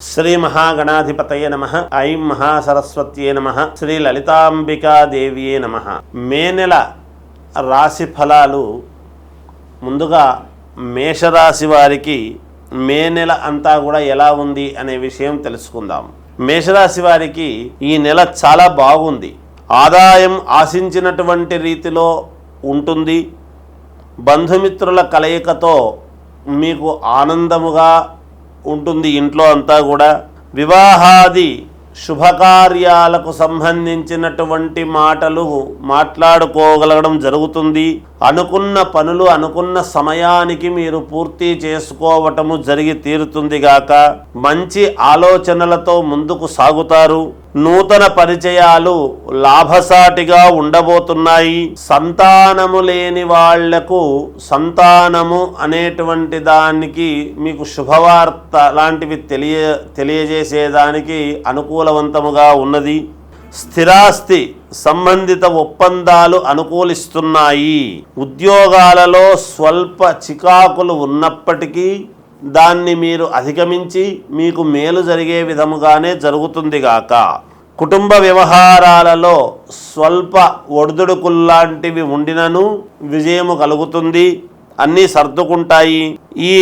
శ్రీ మహాగణాధిపతయ నమ. ఐం మహాసరస్వత్యే నమ. శ్రీ లలితాంబికాదేవియే నమ. మే నెల రాశి ఫలాలు ముందుగా మేషరాశి వారికి మే నెల అంతా కూడా ఎలా ఉంది అనే విషయం తెలుసుకుందాం. మేషరాశి వారికి ఈ నెల చాలా బాగుంది. ఆదాయం ఆశించినటువంటి రీతిలో ఉంటుంది. బంధుమిత్రుల కలయికతో మీకు ఆనందముగా ఉంటుంది ఇంట్లో అంతా కూడా. వివాహాది శుభకార్యాలకు సంబంధించినటువంటి మాటలు మాట్లాడుకోగలగడం జరుగుతుంది. అనుకున్న పనులు అనుకున్న సమయానికి మీరు పూర్తి చేసుకోవటము జరిగి తీరుతుంది గాక. మంచి ఆలోచనలతో ముందుకు సాగుతారు. నూతన పరిచయాలు లాభసాటిగా ఉండబోతున్నాయి. సంతానము లేని వాళ్ళకు సంతానము అనేటువంటి దానికి మీకు శుభవార్త లాంటివి తెలియ తెలియజేసేదానికి అనుకూలవంతముగా ఉన్నది. స్థిరాస్తి సంబంధిత ఒప్పందాలు అనుకూలిస్తున్నాయి. ఉద్యోగాలలో స్వల్ప చికాకులు ఉన్నప్పటికీ దాన్ని మీరు అధిగమించి మీకు మేలు జరిగే విధముగానే జరుగుతుంది గాక. కుటుంబ వ్యవహారాలలో స్వల్ప ఒడిదుడుకుల్లాంటివి ఉండినను విజయము కలుగుతుంది. అన్నీ సర్దుకుంటాయి. ఈ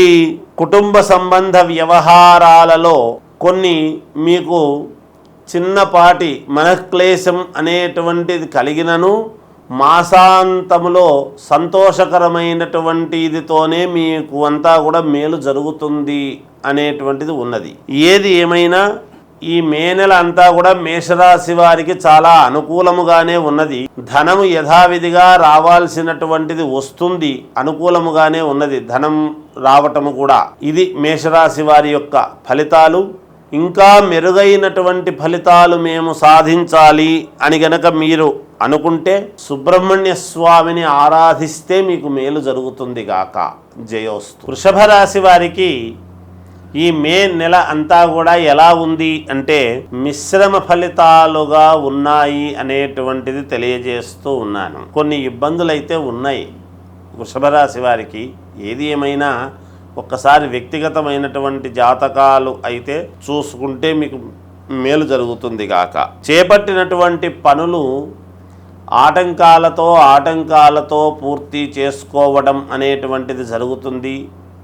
కుటుంబ సంబంధ వ్యవహారాలలో కొన్ని మీకు చిన్నపాటి మనఃక్లేశం అనేటువంటిది కలిగినను మాసాంతములో సంతోషకరమైనటువంటిదితోనే మీకు అంతా కూడా మేలు జరుగుతుంది అనేటువంటిది ఉన్నది. ఏది ఏమైనా ఈ మే నెల అంతా కూడా మేషరాశి వారికి చాలా అనుకూలముగానే ఉన్నది. ధనము యథావిధిగా రావాల్సినటువంటిది వస్తుంది అనుకూలముగానే ఉన్నది. ధనం రావటము కూడా ఇది మేషరాశి వారి యొక్క ఫలితాలు. ఇంకా మెరుగైనటువంటి ఫలితాలు మేము సాధించాలి అని గనక మీరు అనుకుంటే సుబ్రహ్మణ్య స్వామిని ఆరాధిస్తే మీకు మేలు జరుగుతుంది గాక. జయోస్తు. వృషభ రాశి వారికి ఈ మే నెల అంతా కూడా ఎలా ఉంది అంటే మిశ్రమ ఫలితాలుగా ఉన్నాయి అనేటువంటిది తెలియజేస్తూ ఉన్నాను. కొన్ని ఇబ్బందులు అయితే ఉన్నాయి. వృషభరాశి వారికి ఏది ఏమైనా ఒక్కసారి వ్యక్తిగతమైనటువంటి జాతకాలు అయితే చూసుకుంటే మీకు మేలు జరుగుతుంది గాక. చేపట్టినటువంటి పనులు ఆటంకాలతో ఆటంకాలతో పూర్తి చేసుకోవడం అనేటువంటిది జరుగుతుంది.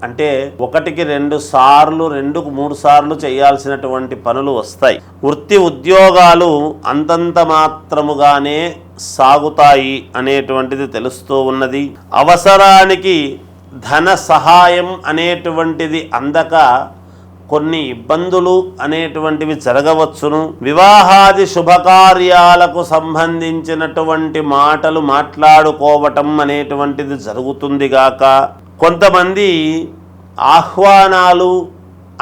అంటే ఒకటికి రెండు సార్లు రెండుకు మూడు సార్లు చేయాల్సినటువంటి పనులు వస్తాయి. వృత్తి ఉద్యోగాలు అంతంత మాత్రముగానే సాగుతాయి అనేటువంటిది తెలుస్తూ ఉన్నది. అవసరానికి ధన సహాయం అనేటువంటిది అందక కొన్ని ఇబ్బందులు అనేటువంటివి జరగవచ్చును. వివాహాది శుభకార్యాలకు సంబంధించినటువంటి మాటలు మాట్లాడుకోవటం అనేటువంటిది జరుగుతుంది గాక. కొంతమంది ఆహ్వానాలు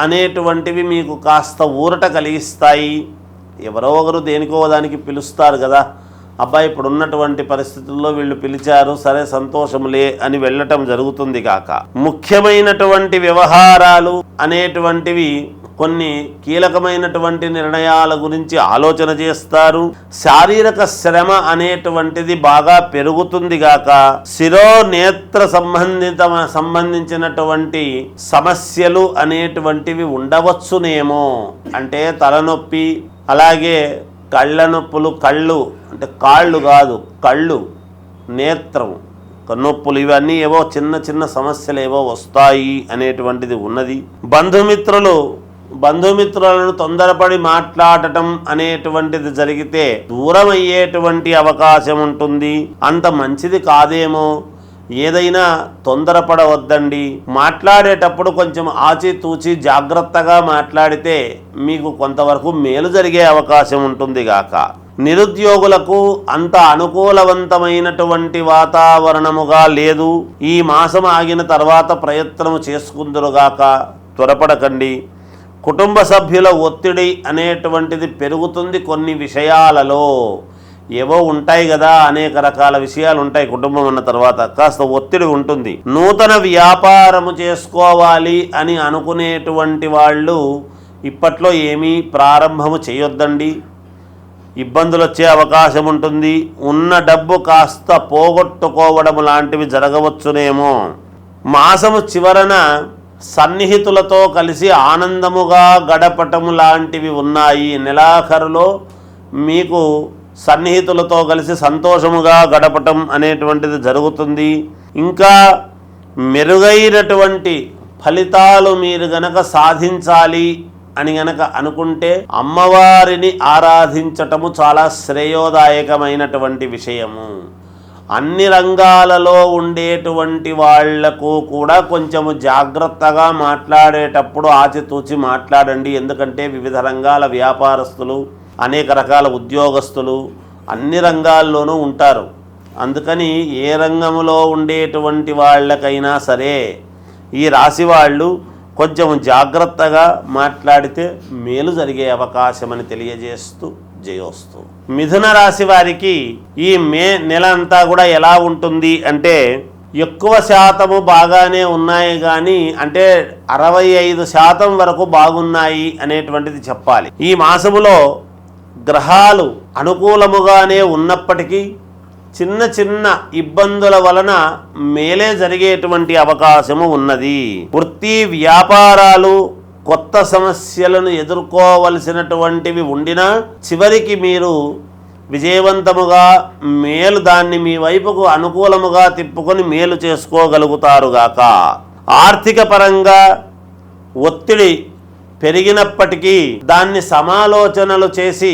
అనేటువంటివి మీకు కాస్త ఊరట కలిగిస్తాయి. ఎవరో ఒకరు దేనికో దానికి పిలుస్తారు కదా. అబ్బాయి ఇప్పుడు ఉన్నటువంటి పరిస్థితుల్లో వీళ్ళు పిలిచారు సరే సంతోషములే అని వెళ్ళటం జరుగుతుంది కాక. ముఖ్యమైనటువంటి వ్యవహారాలు అనేటువంటివి కొన్ని కీలకమైనటువంటి నిర్ణయాల గురించి ఆలోచన చేస్తారు. శారీరక శ్రమ అనేటువంటిది బాగా పెరుగుతుంది గాక శిరో నేత్ర సంబంధిత సంబంధించినటువంటి సమస్యలు అనేటువంటివి ఉండవచ్చునేమో. అంటే తలనొప్పి అలాగే కళ్ళ నొప్పులు కళ్ళు అంటే కాళ్ళు కాదు కళ్ళు నేత్రం నొప్పులు ఇవన్నీ ఏవో చిన్న చిన్న సమస్యలు ఏవో వస్తాయి అనేటువంటిది ఉన్నది. బంధుమిత్రులు బంధుమిత్రులను తొందరపడి మాట్లాడటం అనేటువంటిది జరిగితే దూరం అయ్యేటువంటి అవకాశం ఉంటుంది. అంత మంచిది కాదేమో? ఏదైనా తొందరపడవద్దండి. మాట్లాడేటప్పుడు కొంచెం ఆచితూచి జాగ్రత్తగా మాట్లాడితే మీకు కొంతవరకు మేలు జరిగే అవకాశం ఉంటుంది గాక. నిరుద్యోగులకు అంత అనుకూలవంతమైనటువంటి వాతావరణముగా లేదు. ఈ మాసం ఆగిన తర్వాత ప్రయత్నము చేసుకుందరుగాక త్వరపడకండి. కుటుంబ సభ్యుల ఒత్తిడి అనేటువంటిది పెరుగుతుంది కొన్ని విషయాలలో. ఏవో ఉంటాయి కదా అనేక రకాల విషయాలు ఉంటాయి కుటుంబం అన్న తర్వాత. కాస్త ఒత్తిడి ఉంటుంది. నూతన వ్యాపారము చేసుకోవాలి అని అనుకునేటువంటి వాళ్ళు ఇప్పట్లో ఏమీ ప్రారంభము చేయొద్దండి. ఇబ్బందులు వచ్చే అవకాశం ఉంటుంది. ఉన్న డబ్బు కాస్త పోగొట్టుకోవడం లాంటివి జరగవచ్చునేమో. మాసము చివరన సన్నిహితులతో కలిసి ఆనందముగా గడపటము లాంటివి ఉన్నాయి. నెలాఖరులో మీకు సన్నిహితులతో కలిసి సంతోషముగా గడపటం అనేటువంటిది జరుగుతుంది. ఇంకా మెరుగైనటువంటి ఫలితాలు మీరు గనక సాధించాలి అని గనక అనుకుంటే అమ్మవారిని ఆరాధించటము చాలా శ్రేయోదాయకమైనటువంటి విషయము. అన్ని రంగాలలో ఉండేటువంటి వాళ్ళకు కూడా కొంచెము జాగ్రత్తగా మాట్లాడేటప్పుడు ఆచితూచి మాట్లాడండి. ఎందుకంటే వివిధ రంగాల వ్యాపారస్తులు అనేక రకాల ఉద్యోగస్తులు అన్ని రంగాల్లోనూ ఉంటారు. అందుకని ఏ రంగంలో ఉండేటువంటి వాళ్ళకైనా సరే ఈ రాశి వాళ్ళు కొంచెం జాగ్రత్తగా మాట్లాడితే మేలు జరిగే అవకాశమని తెలియజేస్తూ జయోస్తు మిథున రాశి వారికి ఈ మే నెల అంతా కూడా ఎలా ఉంటుంది అంటే ఎక్కువ శాతము బాగానే ఉన్నాయి కానీ అంటే అరవై ఐదు శాతం వరకు బాగున్నాయి అనేటువంటిది చెప్పాలి. ఈ మాసములో గ్రహాలు అనుకూలముగానే ఉన్నప్పటికీ చిన్న చిన్న ఇబ్బందుల వలన మేలే జరిగేటువంటి అవకాశము ఉన్నది. వృత్తి వ్యాపారాలు కొత్త సమస్యలను ఎదుర్కోవలసినటువంటివి ఉండినా చివరికి మీరు విజయవంతముగా మేలు దాన్ని మీ వైపుకు అనుకూలముగా తిప్పుకొని మేలు చేసుకోగలుగుతారుగాక ఆర్థిక పరంగా ఒత్తిడి పెరిగినప్పటికీ దాన్ని సమాలోచనలు చేసి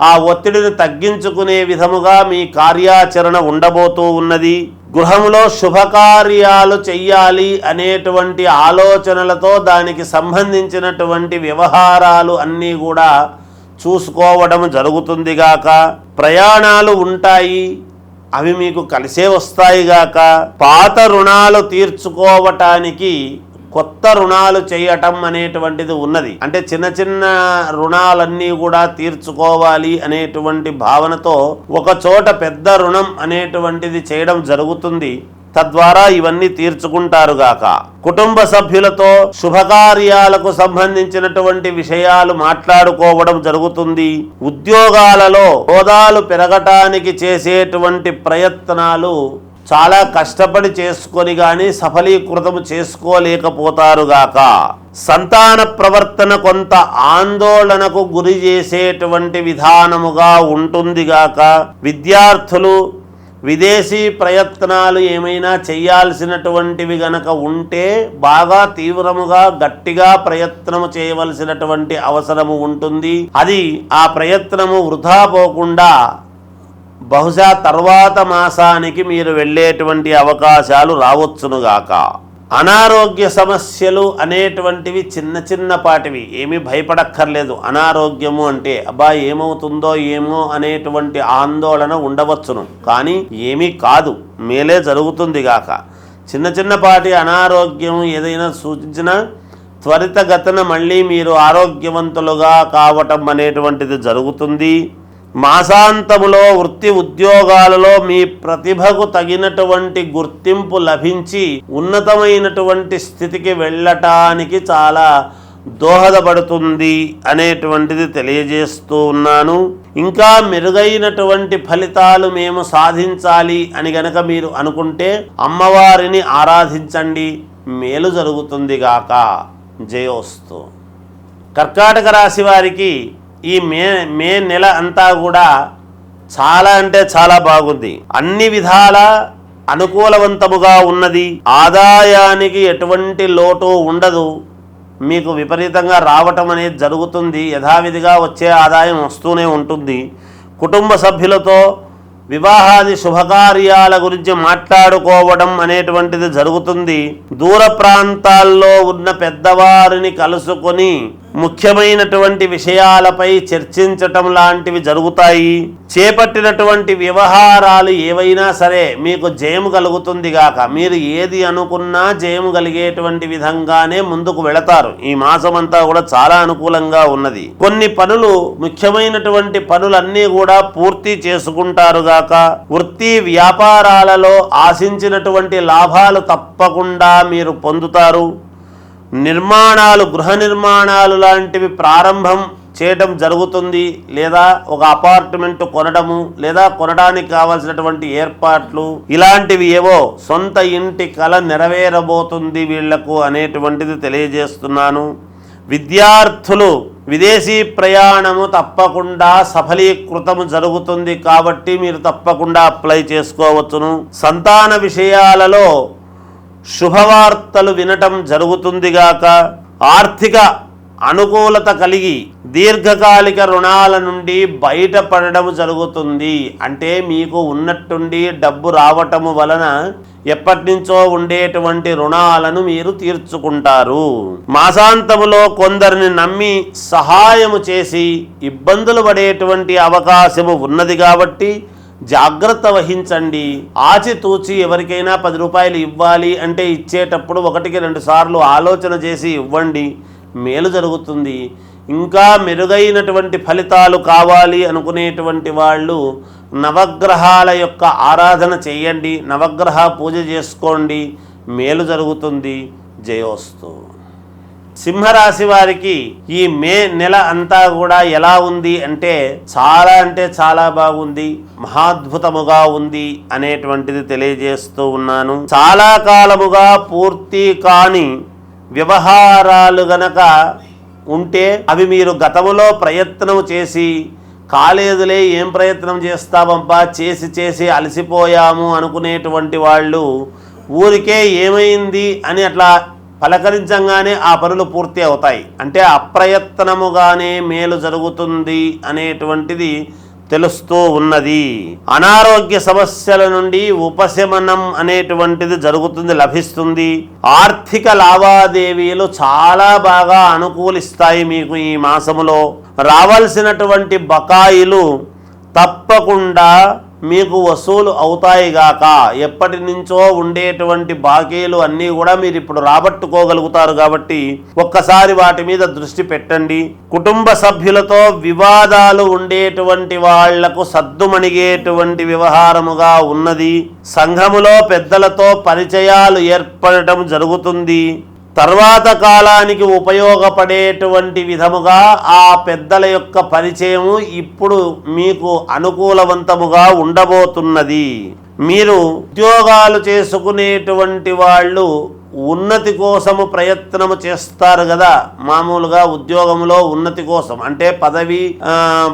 ఆ ఒత్తిడిని తగ్గించుకునే విధముగా మీ కార్యాచరణ ఉండబోతూ ఉన్నది. గృహంలో శుభకార్యాలు చెయ్యాలి అనేటువంటి ఆలోచనలతో దానికి సంబంధించినటువంటి వ్యవహారాలు అన్నీ కూడా చూసుకోవడం జరుగుతుందిగాక ప్రయాణాలు ఉంటాయి అవి మీకు కలిసే వస్తాయిగాక పాత రుణాలు తీర్చుకోవటానికి కొత్త రుణాలు చేయటం అనేటువంటిది ఉన్నది. అంటే చిన్న చిన్న రుణాలన్నీ కూడా తీర్చుకోవాలి అనేటువంటి భావనతో ఒక చోట పెద్ద రుణం అనేటువంటిది చేయడం జరుగుతుంది. తద్వారా ఇవన్నీ తీర్చుకుంటారుగాక కుటుంబ సభ్యులతో శుభకార్యాలకు సంబంధించినటువంటి విషయాలు మాట్లాడుకోవడం జరుగుతుంది. ఉద్యోగాలలో హోదాలు పెరగటానికి చేసేటువంటి ప్రయత్నాలు చాలా కష్టపడి చేసుకొని కానీ సఫలీకృతం చేసుకోలేకపోతారు చేసుకోలేకపోతారుగాక సంతాన ప్రవర్తన కొంత ఆందోళనకు గురి చేసేటువంటి విధానముగా ఉంటుందిగాక విద్యార్థులు విదేశీ ప్రయత్నాలు ఏమైనా చేయాల్సినటువంటివి గనక ఉంటే బాగా తీవ్రముగా గట్టిగా ప్రయత్నము చేయవలసినటువంటి అవసరము ఉంటుంది. అది ఆ ప్రయత్నము వృధా పోకుండా బహుశా తర్వాత మాసానికి మీరు వెళ్ళేటువంటి అవకాశాలు రావచ్చునుగాక అనారోగ్య సమస్యలు అనేటువంటివి చిన్న చిన్నపాటివి ఏమీ భయపడక్కర్లేదు. అనారోగ్యము అంటే అబ్బా ఏమవుతుందో ఏమో అనేటువంటి ఆందోళన ఉండవచ్చును. కానీ ఏమీ కాదు. మేలే జరుగుతుంది గాక. చిన్న చిన్నపాటి అనారోగ్యం ఏదైనా సూచించినా త్వరితగతన మళ్ళీ మీరు ఆరోగ్యవంతులుగా కావటం అనేటువంటిది జరుగుతుంది. మాసాంతములో వృత్తి ఉద్యోగాలలో మీ ప్రతిభకు తగినటువంటి గుర్తింపు లభించి ఉన్నతమైనటువంటి స్థితికి వెళ్ళటానికి చాలా దోహదపడుతుంది అనేటువంటిది తెలియజేస్తూ ఉన్నాను. ఇంకా మెరుగైనటువంటి ఫలితాలు మేము సాధించాలి అని గనక మీరు అనుకుంటే అమ్మవారిని ఆరాధించండి. మేలు జరుగుతుంది గాక. జయోస్తు. కర్కాటక రాశి వారికి ఈ మే మే నెల అంతా కూడా చాలా అంటే చాలా బాగుంది. అన్ని విధాల అనుకూలవంతముగా ఉన్నది. ఆదాయానికి ఎటువంటి లోటు ఉండదు. మీకు విపరీతంగా రావటం అనేది జరుగుతుంది. యథావిధిగా వచ్చే ఆదాయం వస్తూనే ఉంటుంది. కుటుంబ సభ్యులతో వివాహాది శుభకార్యాల గురించి మాట్లాడుకోవడం అనేటువంటిది జరుగుతుంది. దూర ప్రాంతాల్లో ఉన్న పెద్దవారిని కలుసుకొని ముఖ్యమైనటువంటి విషయాలపై చర్చించటం లాంటివి జరుగుతాయి. చేపట్టినటువంటి వ్యవహారాలు ఏవైనా సరే మీకు జయము కలుగుతుంది గాక మీరు ఏది అనుకున్నా జయము కలిగేటువంటి విధంగానే ముందుకు వెళతారు. ఈ మాసం అంతా కూడా చాలా అనుకూలంగా ఉన్నది. కొన్ని పనులు ముఖ్యమైనటువంటి పనులన్నీ కూడా పూర్తి చేసుకుంటారు గాక వృత్తి వ్యాపారాలలో ఆశించినటువంటి లాభాలు తప్పకుండా మీరు పొందుతారు. నిర్మాణాలు గృహ నిర్మాణాలు లాంటివి ప్రారంభం చేయడం జరుగుతుంది లేదా ఒక అపార్ట్మెంట్ కొనడము లేదా కొనడానికి కావాల్సినటువంటి ఏర్పాట్లు ఇలాంటివి ఏవో సొంత ఇంటి కళ నెరవేరబోతుంది వీళ్ళకు అనేటువంటిది తెలియజేస్తున్నాను. విద్యార్థులు విదేశీ ప్రయాణము తప్పకుండా సఫలీకృతము జరుగుతుంది కాబట్టి మీరు తప్పకుండా అప్లై చేసుకోవచ్చును. సంతాన విషయాలలో శుభవార్తలు వినటం జరుగుతుందిగాక. ఆర్థిక అనుకూలత కలిగి దీర్ఘకాలిక రుణాల నుండి బయటపడడం జరుగుతుంది. అంటే మీకు ఉన్నట్టుండి డబ్బు రావటము వలన ఎప్పటినుంచో ఉండేటువంటి రుణాలను మీరు తీర్చుకుంటారు. మాసాంతములో కొందరిని నమ్మి సహాయము చేసి ఇబ్బందులు పడేటువంటి అవకాశము ఉన్నది కాబట్టి జాగ్రత్త వహించండి. ఆచితూచి ఎవరికైనా పది రూపాయలు ఇవ్వాలి అంటే ఇచ్చేటప్పుడు ఒకటికి రెండు సార్లు ఆలోచన చేసి ఇవ్వండి. మేలు జరుగుతుంది. ఇంకా మెరుగైనటువంటి ఫలితాలు కావాలి అనుకునేటువంటి వాళ్ళు నవగ్రహాల యొక్క ఆరాధన చేయండి. నవగ్రహ పూజ చేసుకోండి. మేలు జరుగుతుంది. జయోస్తు. సింహరాశి వారికి ఈ మే నెల అంతా కూడా ఎలా ఉంది అంటే చాలా అంటే చాలా బాగుంది మహాద్భుతముగా ఉంది అనేటువంటిది తెలియజేస్తూ ఉన్నాను. చాలా కాలముగా పూర్తి కాని వ్యవహారాలు గనక ఉంటే అవి మీరు గతములో ప్రయత్నం చేసి కాలేదులే ఏం ప్రయత్నం చేస్తామంపా చేసి చేసి అలసిపోయాము అనుకునేటువంటి వాళ్ళు ఊరికే ఏమైంది అని అట్లా పలకరించంగానే ఆ పనులు పూర్తి అవుతాయి. అంటే అప్రయత్నముగానే మేలు జరుగుతుంది అనేటువంటిది తెలుస్తూ ఉన్నది. అనారోగ్య సమస్యల నుండి ఉపశమనం అనేటువంటిది జరుగుతుంది లభిస్తుంది. ఆర్థిక లావాదేవీలు చాలా బాగా అనుకూలిస్తాయి మీకు ఈ మాసములో. రావాల్సినటువంటి బకాయిలు తప్పకుండా మీకు వసూలు అవుతాయిగాక ఎప్పటి నుంచో ఉండేటువంటి బాకీలు అన్నీ కూడా మీరు ఇప్పుడు రాబట్టుకోగలుగుతారు కాబట్టి ఒక్కసారి వాటి మీద దృష్టి పెట్టండి. కుటుంబ సభ్యులతో వివాదాలు ఉండేటువంటి వాళ్ళకు సద్దుమణిగేటువంటి వ్యవహారముగా ఉన్నది. సంఘములో పెద్దలతో పరిచయాలు ఏర్పడటం జరుగుతుంది. తర్వాత కాలానికి ఉపయోగపడేటువంటి విధముగా ఆ పెద్దల యొక్క పరిచయము ఇప్పుడు మీకు అనుకూలవంతముగా ఉండబోతున్నది. మీరు ఉద్యోగాలు చేసుకునేటువంటి వాళ్ళు ఉన్నతి కోసము ప్రయత్నము చేస్తారు కదా మామూలుగా ఉద్యోగంలో ఉన్నతి కోసం. అంటే పదవి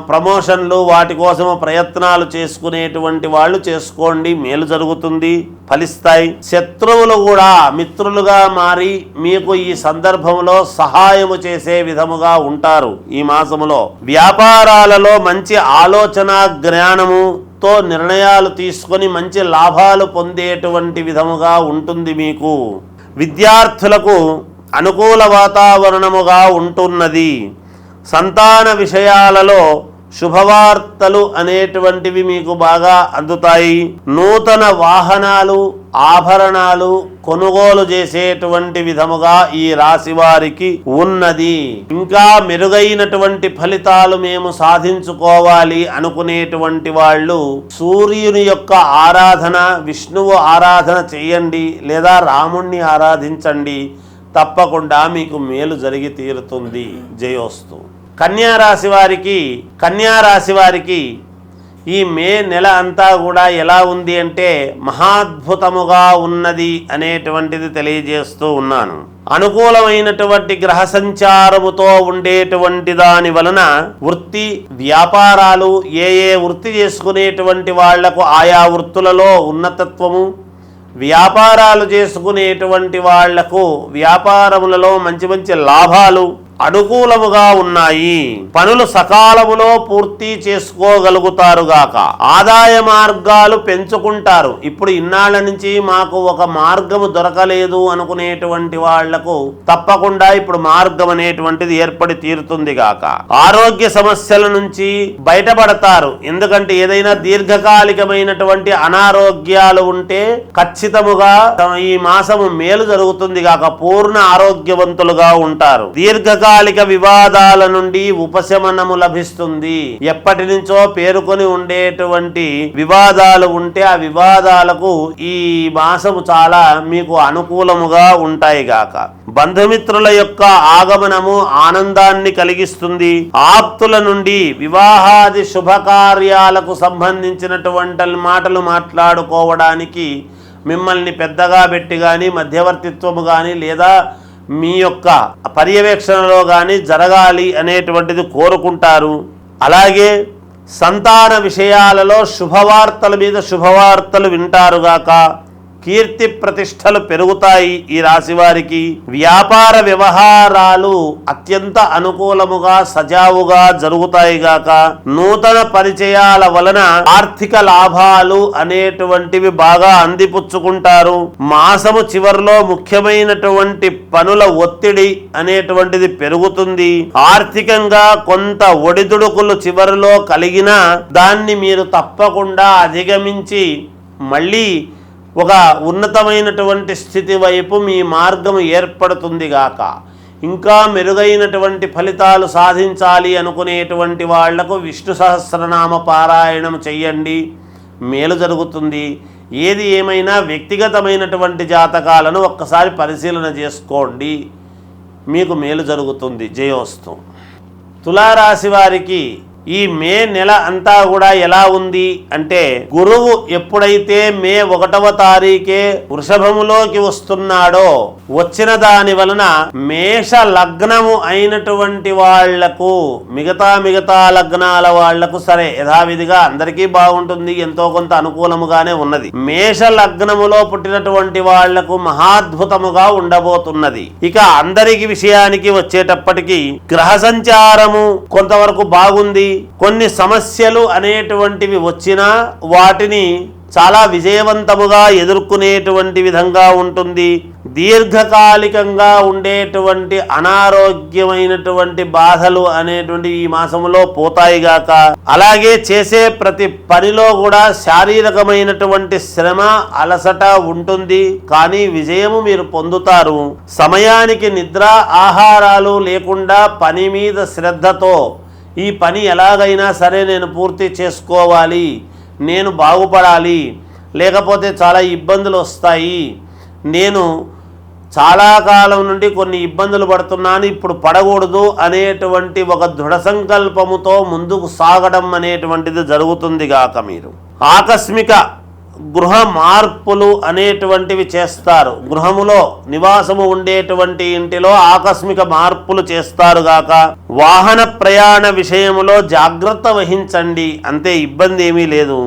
ప్రమోషన్లు వాటి కోసము ప్రయత్నాలు చేసుకునేటువంటి వాళ్ళు చేసుకోండి మేలు జరుగుతుంది ఫలిస్తాయి. శత్రువులు కూడా మిత్రులుగా మారి మీకు ఈ సందర్భంలో సహాయము చేసే విధముగా ఉంటారు ఈ మాసములో. వ్యాపారాలలో మంచి ఆలోచన జ్ఞానము తో నిర్ణయాలు తీసుకొని మంచి లాభాలు పొందేటువంటి విధముగా ఉంటుంది మీకు. విద్యార్థులకు అనుకూల వాతావరణముగా ఉంటున్నది. సంతాన విషయాలలో శుభవార్తలు అనేటువంటివి మీకు బాగా అందుతాయి. నూతన వాహనాలు ఆభరణాలు కొనుగోలు చేసేటువంటి విధముగా ఈ రాశి వారికి ఉన్నది. ఇంకా మెరుగైనటువంటి ఫలితాలు మేము సాధించుకోవాలి అనుకునేటువంటి వాళ్ళు సూర్యుని యొక్క ఆరాధన విష్ణువు ఆరాధన చేయండి లేదా రాముణ్ణి ఆరాధించండి. తప్పకుండా మీకు మేలు జరిగి తీరుతుంది. జయోస్తు. కన్యారాశి వారికి కన్యా రాశి వారికి ఈ మే నెల అంతా కూడా ఎలా ఉంది అంటే మహాద్భుతముగా ఉన్నది అనేటువంటిది తెలియజేస్తూ ఉన్నాను. అనుకూలమైనటువంటి గ్రహ సంచారముతో ఉండేటువంటి దాని వలన వృత్తి వ్యాపారాలు ఏ ఏ వృత్తి చేసుకునేటువంటి వాళ్ళకు ఆయా వృత్తులలో ఉన్నతత్వము వ్యాపారాలు చేసుకునేటువంటి వాళ్ళకు వ్యాపారములలో మంచి మంచి లాభాలు అనుకూలముగా ఉన్నాయి. పనులు సకాలములో పూర్తి చేసుకోగలుగుతారు గాక. ఆదాయ మార్గాలు పెంచుకుంటారు. ఇప్పుడు ఇన్నాళ్ళ నుంచి మాకు ఒక మార్గము దొరకలేదు అనుకునేటువంటి వాళ్ళకు తప్పకుండా ఇప్పుడు మార్గం అనేటువంటిది ఏర్పడి తీరుతుంది గాక. ఆరోగ్య సమస్యల నుంచి బయటపడతారు. ఎందుకంటే ఏదైనా దీర్ఘకాలికమైనటువంటి అనారోగ్యాలు ఉంటే ఖచ్చితముగా ఈ మాసము మేలు జరుగుతుంది గాక. పూర్ణ ఆరోగ్యవంతులుగా ఉంటారు. దీర్ఘకాలిక తాత్కాలిక వివాదాల నుండి ఉపశమనము లభిస్తుంది. ఎప్పటి నుంచో పేరుకొని ఉండేటువంటి వివాదాలు ఉంటే ఆ వివాదాలకు ఈ మాసము చాలా మీకు అనుకూలముగా ఉంటాయి గాక. బంధుమిత్రుల యొక్క ఆగమనము ఆనందాన్ని కలిగిస్తుంది. ఆప్తుల నుండి వివాహాది శుభకార్యాలకు సంబంధించినటువంటి మాటలు మాట్లాడుకోవడానికి మిమ్మల్ని పెద్దగా పెట్టి కానీ మధ్యవర్తిత్వము కానీ లేదా మీ యొక్క పర్యవేక్షణలో కానీ జరగాలి అనేటువంటిది కోరుకుంటారు. అలాగే సంతాన విషయాలలో శుభవార్తల మీద శుభవార్తలు వింటారుగాక కీర్తి ప్రతిష్టలు పెరుగుతాయి ఈ రాశి వారికి. వ్యాపార వ్యవహారాలు అత్యంత అనుకూలముగా సజావుగా జరుగుతాయి గాక. నూతన పరిచయాల వలన ఆర్థిక లాభాలు అనేటువంటివి బాగా అందిపుచ్చుకుంటారు. మాసము చివరిలో ముఖ్యమైనటువంటి పనుల ఒత్తిడి అనేటువంటిది పెరుగుతుంది. ఆర్థికంగా కొంత ఒడిదుడుకులు చివరిలో కలిగినా దాన్ని మీరు తప్పకుండా అధిగమించి మళ్ళీ ఒక ఉన్నతమైనటువంటి స్థితి వైపు మీ మార్గం ఏర్పడుతుంది గాక. ఇంకా మెరుగైనటువంటి ఫలితాలు సాధించాలి అనుకునేటువంటి వాళ్ళకు విష్ణు సహస్రనామ పారాయణం చెయ్యండి. మేలు జరుగుతుంది. ఏది ఏమైనా వ్యక్తిగతమైనటువంటి జాతకాలను ఒక్కసారి పరిశీలన చేసుకోండి. మీకు మేలు జరుగుతుంది. జయోస్తు. తులారాశి వారికి ఈ మే నెల అంతా కూడా ఎలా ఉంది అంటే గురువు ఎప్పుడైతే మే ఒకటవ తారీఖే వృషభములోకి వస్తున్నాడో వచ్చిన దాని వలన మేష లగ్నము అయినటువంటి వాళ్ళకు మిగతా మిగతా లగ్నాల వాళ్ళకు సరే యథావిధిగా అందరికీ బాగుంటుంది ఎంతో కొంత అనుకూలముగానే ఉన్నది. మేష లగ్నములో పుట్టినటువంటి వాళ్ళకు మహాద్భుతముగా ఉండబోతున్నది. ఇక అందరికి విషయానికి వచ్చేటప్పటికి గ్రహ సంచారము కొంతవరకు బాగుంది. కొన్ని సమస్యలు అనేటువంటివి వచ్చినా వాటిని చాలా విజయవంతముగా ఎదుర్కొనేటువంటి విధంగా ఉంటుంది. దీర్ఘకాలికంగా ఉండేటువంటి అనారోగ్యమైనటువంటి బాధలు అనేటువంటి ఈ మాసంలో పోతాయిగాక అలాగే చేసే ప్రతి పనిలో కూడా శారీరకమైనటువంటి శ్రమ అలసట ఉంటుంది. కానీ విజయము మీరు పొందుతారు. సమయానికి నిద్ర ఆహారాలు లేకుండా పని మీద శ్రద్ధతో ఈ పని ఎలాగైనా సరే నేను పూర్తి చేసుకోవాలి. నేను బాగుపడాలి. లేకపోతే చాలా ఇబ్బందులు వస్తాయి. నేను చాలా కాలం నుండి కొన్ని ఇబ్బందులు పడుతున్నాను. ఇప్పుడు పడకూడదు అనేటువంటి ఒక దృఢ సంకల్పముతో ముందుకు సాగడం అనేటువంటిది జరుగుతుంది గాక మీరు. ఆకస్మిక గృహ మార్పులు అనేటువంటివి చేస్తారు. గృహములో నివాసము ఉండేటువంటి ఇంటిలో ఆకస్మిక మార్పులు చేస్తారు గాక వాహన ప్రయాణ విషయములో జాగ్రత్త వహించండి. అంతే ఇబ్బంది ఏమీ లేదు.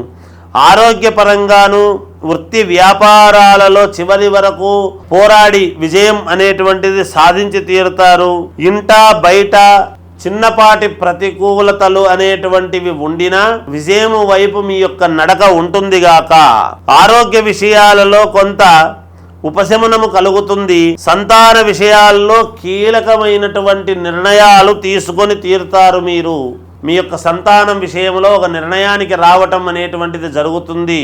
ఆరోగ్యపరంగాను వృత్తి వ్యాపారాలలో చివరి వరకు పోరాడి విజయం అనేటువంటిది సాధించి తీరుతారు. ఇంట బయట చిన్నపాటి ప్రతికూలతలు అనేటువంటివి ఉండినా విజయము వైపు మీ యొక్క నడక ఉంటుందిగాక ఆరోగ్య విషయాలలో కొంత ఉపశమనము కలుగుతుంది. సంతాన విషయాల్లో కీలకమైనటువంటి నిర్ణయాలు తీసుకొని తీరుతారు మీరు. మీ యొక్క సంతానం విషయంలో ఒక నిర్ణయానికి రావటం అనేటువంటిది జరుగుతుంది.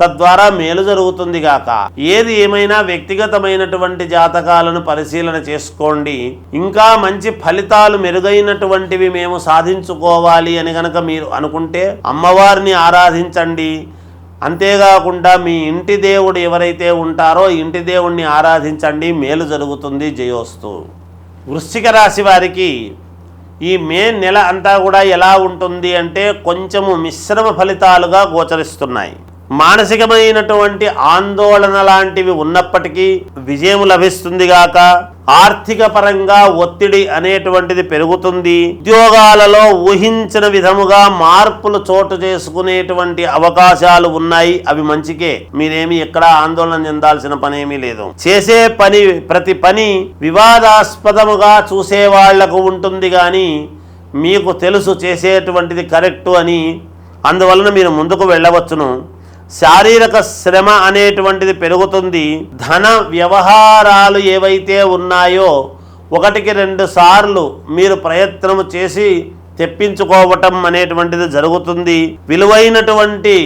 తద్వారా మేలు జరుగుతుంది గాక. ఏది ఏమైనా వ్యక్తిగతమైనటువంటి జాతకాలను పరిశీలన చేసుకోండి. ఇంకా మంచి ఫలితాలు మెరుగైనటువంటివి మేము సాధించుకోవాలి అని గనక మీరు అనుకుంటే అమ్మవారిని ఆరాధించండి. అంతేకాకుండా మీ ఇంటి దేవుడు ఎవరైతే ఉంటారో ఇంటి దేవుణ్ణి ఆరాధించండి. మేలు జరుగుతుంది జయోస్తు. వృశ్చిక రాశి వారికి ఈ మే నెల అంతా కూడా ఎలా ఉంటుంది అంటే కొంచెము మిశ్రమ ఫలితాలుగా గోచరిస్తున్నాయి. మానసికమైనటువంటి ఆందోళన లాంటివి ఉన్నప్పటికీ విజయం లభిస్తుందిగాక ఆర్థిక పరంగా ఒత్తిడి అనేటువంటిది పెరుగుతుంది. ఉద్యోగాలలో ఊహించిన విధముగా మార్పులు చోటు చేసుకునేటువంటి అవకాశాలు ఉన్నాయి. అవి మంచికే. మీరేమి ఎక్కడ ఆందోళన చెందాల్సిన పనేమీ లేదు. చేసే పని ప్రతి పని వివాదాస్పదముగా చూసే వాళ్ళకు ఉంటుంది కానీ మీకు తెలుసు చేసేటువంటిది కరెక్టు అని. అందువలన మీరు ముందుకు వెళ్ళవచ్చును. శారీరక శ్రమ అనేటువంటిది పెరుగుతుంది. ధన వ్యవహారాలు ఏవైతే ఉన్నాయో ఒకటికి రెండు సార్లు మీరు ప్రయత్నం చేసి తెప్పించుకోవటం అనేటువంటిది జరుగుతుంది. విలువైనటువంటి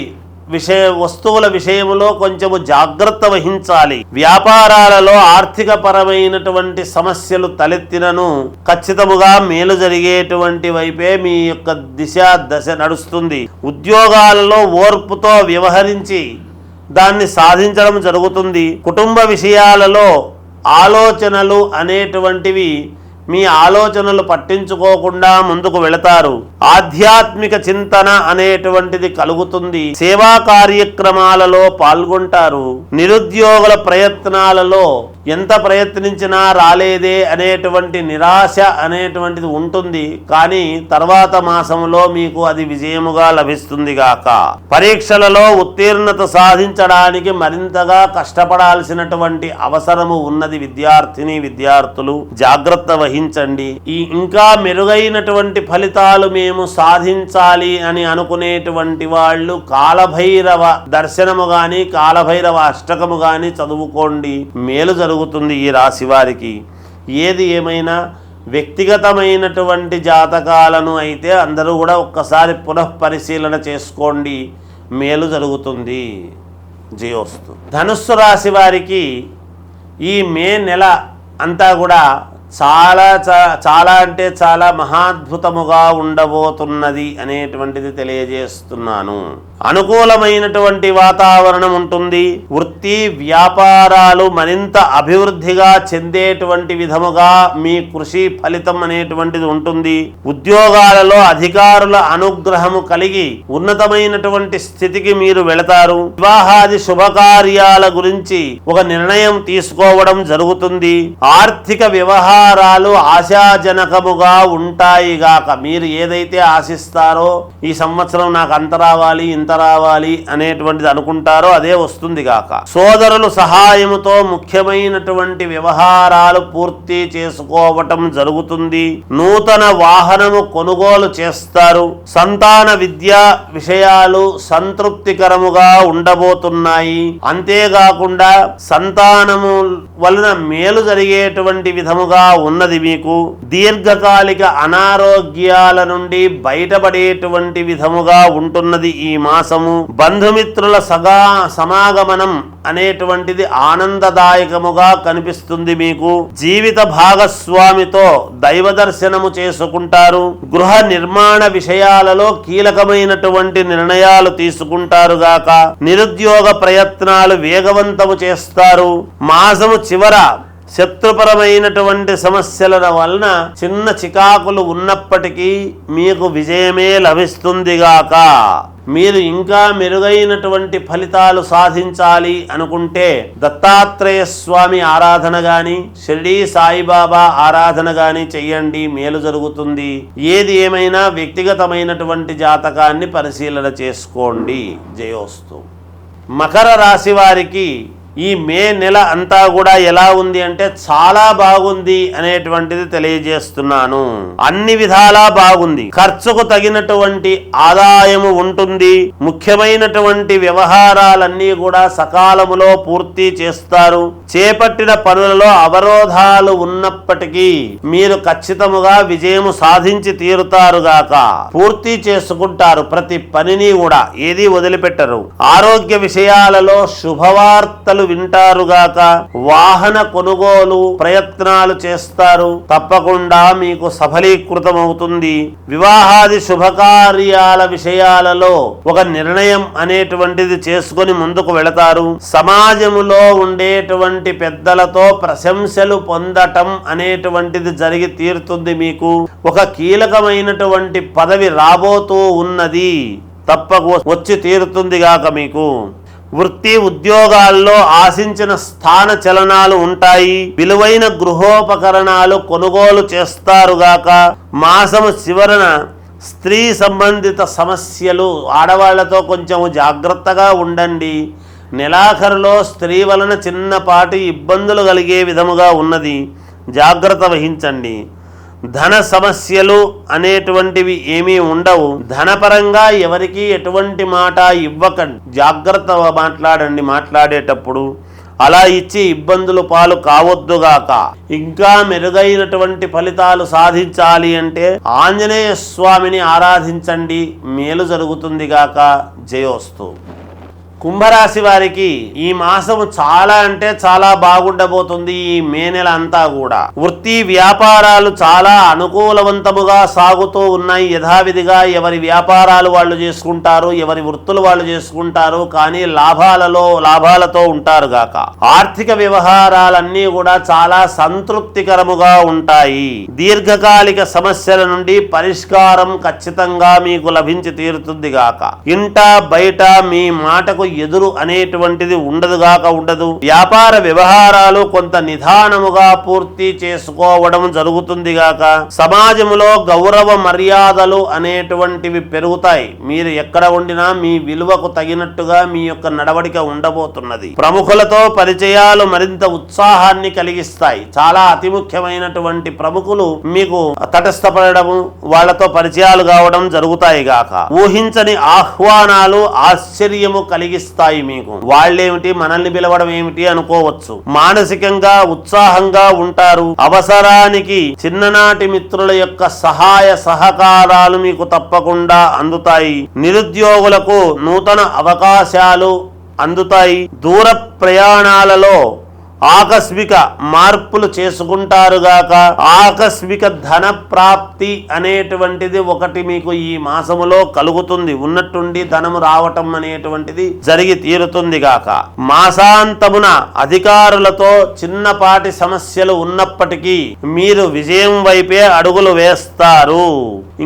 విషయ వస్తువుల విషయంలో కొంచెము జాగ్రత్త వహించాలి. వ్యాపారాలలో ఆర్థిక పరమైనటువంటి సమస్యలు తలెత్తినను ఖచ్చితముగా మేలు జరిగేటువంటి వైపే మీ యొక్క దిశ దశ నడుస్తుంది. ఉద్యోగాలలో ఓర్పుతో వ్యవహరించి దాన్ని సాధించడం జరుగుతుంది. కుటుంబ విషయాలలో ఆలోచనలు అనేటువంటివి మీ ఆలోచనలు పట్టించుకోకుండా ముందుకు వెళతారు. ఆధ్యాత్మిక చింతన అనేటువంటిది కలుగుతుంది. సేవా కార్యక్రమాలలో పాల్గొంటారు. నిరుద్యోగుల ప్రయత్నాలలో ఎంత ప్రయత్నించినా రాలేదే అనేటువంటి నిరాశ అనేటువంటిది ఉంటుంది. కానీ తర్వాత మాసంలో మీకు అది విజయముగా లభిస్తుంది గాక. పరీక్షలలో ఉత్తీర్ణత సాధించడానికి మరింతగా కష్టపడాల్సినటువంటి అవసరము ఉన్నది విద్యార్థిని విద్యార్థులు. జాగ్రత్త వహించండి. ఈ ఇంకా మెరుగైనటువంటి ఫలితాలు మేము సాధించాలి అని అనుకునేటువంటి వాళ్ళు కాలభైరవ దర్శనము గాని కాలభైరవ అష్టకము గాని చదువుకోండి. మేలు జరుగుతుంది ఈ రాశి వారికి. ఏది ఏమైనా వ్యక్తిగతమైనటువంటి జాతకాలను అయితే అందరూ కూడా ఒక్కసారి పునఃపరిశీలన చేసుకోండి. మేలు జరుగుతుంది. జయోస్తు. ధనుస్సు రాశి వారికి ఈ మే నెల అంతా కూడా చాలా చాలా అంటే చాలా మహాద్భుతముగా ఉండబోతున్నది అనేటువంటిది తెలియజేస్తున్నాను. అనుకూలమైనటువంటి వాతావరణం ఉంటుంది. వృత్తి వ్యాపారాలు మరింత అభివృద్ధిగా చెందేటువంటి విధముగా మీ కృషి ఫలితం అనేటువంటిది ఉంటుంది. ఉద్యోగాలలో అధికారుల అనుగ్రహము కలిగి ఉన్నతమైనటువంటి స్థితికి మీరు వెళతారు. వివాహాది శుభకార్యాల గురించి ఒక నిర్ణయం తీసుకోవడం జరుగుతుంది. ఆర్థిక వ్యవహారాలు ఆశాజనకముగా ఉంటాయి గాక. మీరు ఏదైతే ఆశిస్తారో ఈ సంవత్సరం నాకు అంత రావాలి ఇంత రావాలి అనేటువంటిది అనుకుంటారో అదే వస్తుంది గాక. సోదరులు సహాయముతో ముఖ్యమైనటువంటి వ్యవహారాలు పూర్తి చేసుకోవటం జరుగుతుంది. నూతన వాహనము కొనుగోలు చేస్తారు. సంతాన విద్యా విషయాలు సంతృప్తికరముగా ఉండబోతున్నాయి. అంతేకాకుండా సంతానము వలన మేలు జరిగేటువంటి విధముగా ఉన్నది మీకు దీర్ఘకాలిక అనారోగ్యాల నుండి బయటపడేటువంటి విధముగా ఉంటున్నది ఈ మాసము. బంధుమిత్రుల సగా సమాగమనం అనేటువంటిది ఆనందదాయకముగా కనిపిస్తుంది మీకు. జీవిత భాగస్వామితో దైవ దర్శనము చేసుకుంటారు. గృహ నిర్మాణ విషయాలలో కీలకమైనటువంటి నిర్ణయాలు తీసుకుంటారు గాక. నిరుద్యోగ ప్రయత్నాలు వేగవంతము చేస్తారు. మాసము చివర శత్రుపరమైనటువంటి సమస్యల వలన చిన్న చికాకులు ఉన్నప్పటికీ మీకు విజయమే లభిస్తుందిగాక. మీరు ఇంకా మెరుగైనటువంటి ఫలితాలు సాధించాలి అనుకుంటే దత్తాత్రేయ స్వామి ఆరాధన గాని షిర్డీ సాయిబాబా ఆరాధన గాని చెయ్యండి మేలు జరుగుతుంది. ఏది ఏమైనా వ్యక్తిగతమైనటువంటి జాతకాన్ని పరిశీలన చేసుకోండి. జయోస్తు. మకర రాశి వారికి ఈ మే నెల అంతా కూడా ఎలా ఉంది అంటే చాలా బాగుంది అనేటువంటిది తెలియజేస్తున్నాను. అన్ని విధాలా బాగుంది. ఖర్చుకు తగినటువంటి ఆదాయము ఉంటుంది. ముఖ్యమైనటువంటి వ్యవహారాలన్నీ కూడా సకాలములో పూర్తి చేస్తారు. చేపట్టిన పనులలో అవరోధాలు ఉన్నప్పటికీ మీరు ఖచ్చితముగా విజయము సాధించి తీరుతారుగాక పూర్తి చేసుకుంటారు. ప్రతి పనిని కూడా ఏది వదిలిపెట్టరు. ఆరోగ్య విషయాలలో శుభవార్తలు వింటారుగాక వాహన కొనుగోలు ప్రయత్నాలు చేస్తారు. తప్పకుండా మీకు సఫలీకృతమవుతుంది. వివాహాది శుభకార్యాల విషయాలలో ఒక నిర్ణయం అనేటువంటిది చేసుకొని ముందుకు వెళతారు. సమాజములో ఉండేటువంటి పెద్దలతో ప్రశంసలు పొందటం అనేటువంటిది జరిగి తీరుతుంది మీకు. ఒక కీలకమైనటువంటి పదవి రాబోతూ ఉన్నది. తప్పకు వచ్చి తీరుతుంది గాక మీకు. వృత్తి ఉద్యోగాల్లో ఆశించిన స్థాన చలనాలు ఉంటాయి. విలువైన గృహోపకరణాలు కొనుగోలు చేస్తారుగాక మాసము చివరన స్త్రీ సంబంధిత సమస్యలు ఆడవాళ్ళతో కొంచెం జాగ్రత్తగా ఉండండి. నెలాఖరులో స్త్రీ వలన చిన్నపాటి ఇబ్బందులు కలిగే విధముగా ఉన్నది. జాగ్రత్త వహించండి. ధన సమస్యలు అనేటువంటివి ఏమీ ఉండవు. ధనపరంగా ఎవరికి ఎటువంటి మాట ఇవ్వకండి. జాగ్రత్త మాట్లాడండి మాట్లాడేటప్పుడు. అలా ఇచ్చి ఇబ్బందులు పాలు కావద్దుగాక ఇంకా మెరుగైనటువంటి ఫలితాలు సాధించాలి అంటే ఆంజనేయ స్వామిని ఆరాధించండి. మేలు జరుగుతుందిగాక జయోస్తు. కుంభరాశి వారికి ఈ మాసము చాలా అంటే చాలా బాగుండబోతుంది ఈ మే నెల అంతా కూడా. వృత్తి వ్యాపారాలు చాలా అనుకూలవంతముగా సాగుతూ ఉన్నాయి. యథావిధిగా ఎవరి వ్యాపారాలు వాళ్ళు చేసుకుంటారు ఎవరి వృత్తులు వాళ్ళు చేసుకుంటారు కానీ లాభాలలో లాభాలతో ఉంటారు గాక. ఆర్థిక వ్యవహారాలన్నీ కూడా చాలా సంతృప్తికరముగా ఉంటాయి. దీర్ఘకాలిక సమస్యల నుండి పరిష్కారం ఖచ్చితంగా మీకు లభించి తీరుతుంది గాక. ఇంట బయట మీ మాటకు ఎదురు అనేటువంటిది ఉండదు గాక ఉండదు. వ్యాపార వ్యవహారాలు కొంత నిదానముగా పూర్తి చేసుకోవడం జరుగుతుంది గాక. సమాజంలో గౌరవ మర్యాదలు అనేటువంటివి పెరుగుతాయి. మీరు ఎక్కడ ఉండినా మీ విలువకు తగినట్టుగా మీ యొక్క నడవడిక ఉండబోతున్నది. ప్రముఖులతో పరిచయాలు మరింత ఉత్సాహాన్ని కలిగిస్తాయి. చాలా అతి ముఖ్యమైనటువంటి ప్రముఖులు మీకు తటస్థపడము వాళ్ళతో పరిచయాలు కావడం జరుగుతాయి గాక. ఊహించని ఆహ్వానాలు ఆశ్చర్యము కలిగి కలిగిస్తాయి మీకు. వాళ్ళేమిటి? మనల్ని పిలవడం ఏమిటి అనుకోవచ్చు. మానసికంగా ఉత్సాహంగా ఉంటారు. అవసరానికి చిన్ననాటి మిత్రుల యొక్క సహాయ సహకారాలు మీకు తప్పకుండా అందుతాయి. నిరుద్యోగులకు నూతన అవకాశాలు అందుతాయి. దూర ప్రయాణాలలో ఆకస్మిక మార్పులు చేసుకుంటారుగాక ఆకస్మిక ధన ప్రాప్తి అనేటువంటిది ఒకటి మీకు ఈ మాసములో కలుగుతుంది. ఉన్నట్టుండి ధనము రావటం అనేటువంటిది జరిగి తీరుతుంది గాక. మాసాంతమున అధికారులతో చిన్నపాటి సమస్యలు ఉన్నప్పటికీ మీరు విజయం వైపే అడుగులు వేస్తారు.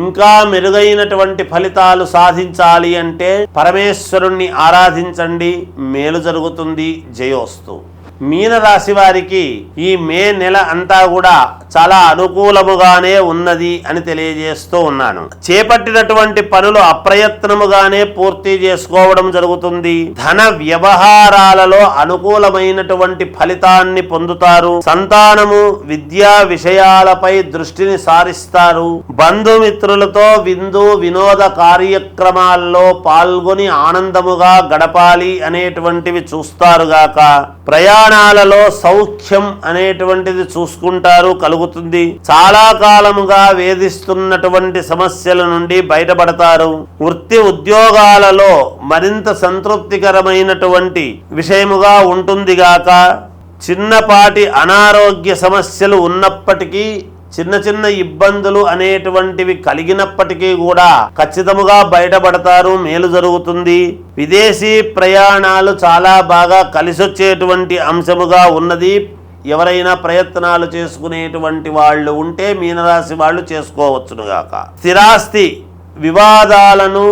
ఇంకా మెరుగైనటువంటి ఫలితాలు సాధించాలి అంటే పరమేశ్వరుణ్ణి ఆరాధించండి. మేలు జరుగుతుంది. జయోస్తు. మీనరాశి వారికి ఈ మే నెల అంతా కూడా చాలా అనుకూలముగానే ఉన్నది అని తెలియజేస్తూ ఉన్నాను. చేపట్టినటువంటి పనులు అప్రయత్నముగానే పూర్తి చేసుకోవడం జరుగుతుంది. ధన వ్యవహారాలలో అనుకూలమైనటువంటి ఫలితాన్ని పొందుతారు. సంతానము విద్యా విషయాలపై దృష్టిని సారిస్తారు. బంధుమిత్రులతో విందు వినోద కార్యక్రమాల్లో పాల్గొని ఆనందముగా గడపాలి అనేటువంటివి చూస్తారుగాక ప్రయాణాలలో సౌఖ్యం అనేటువంటిది చూసుకుంటారు కలుగుతుంది. చాలా కాలముగా వేధిస్తున్నటువంటి సమస్యల నుండి బయటపడతారు. వృత్తి ఉద్యోగాలలో మరింత సంతృప్తికరమైనటువంటి విషయముగా ఉంటుందిగాక చిన్నపాటి అనారోగ్య సమస్యలు ఉన్నప్పటికీ చిన్న చిన్న ఇబ్బందులు అనేటువంటివి కలిగినప్పటికీ కూడా ఖచ్చితముగా బయటపడతారు మేలు జరుగుతుంది. విదేశీ ప్రయాణాలు చాలా బాగా కలిసొచ్చేటువంటి అంశముగా ఉన్నది. ఎవరైనా ప్రయత్నాలు చేసుకునేటువంటి వాళ్ళు ఉంటే మీనరాశి వాళ్ళు చేసుకోవచ్చునుగాక స్థిరాస్తి వివాదాలను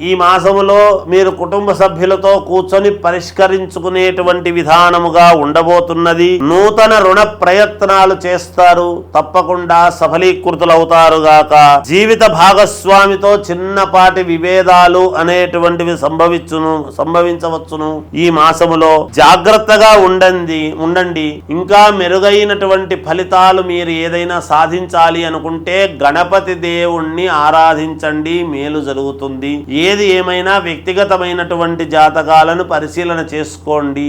ఈ మాసములో మీరు కుటుంబ సభ్యులతో కూర్చొని పరిష్కరించుకునేటువంటి విధానముగా ఉండబోతున్నది నూతన రుణ ప్రయత్నాలు చేస్తారు. తప్పకుండా సఫలీకృతులవుతారు గాక. జీవిత భాగస్వామితో చిన్నపాటి విభేదాలు అనేటువంటివి సంభవించును సంభవించవచ్చును. ఈ మాసములో జాగ్రత్తగా ఉండండి ఉండండి. ఇంకా మెరుగైనటువంటి ఫలితాలు మీరు ఏదైనా సాధించాలి అనుకుంటే గణపతి దేవుణ్ణి ఆరాధించండి మేలు జరుగుతుంది. ఏది ఏమైనా వ్యక్తిగతమైనటువంటి జాతకాలను పరిశీలన చేసుకోండి.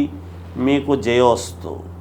మీకు జయోస్తు.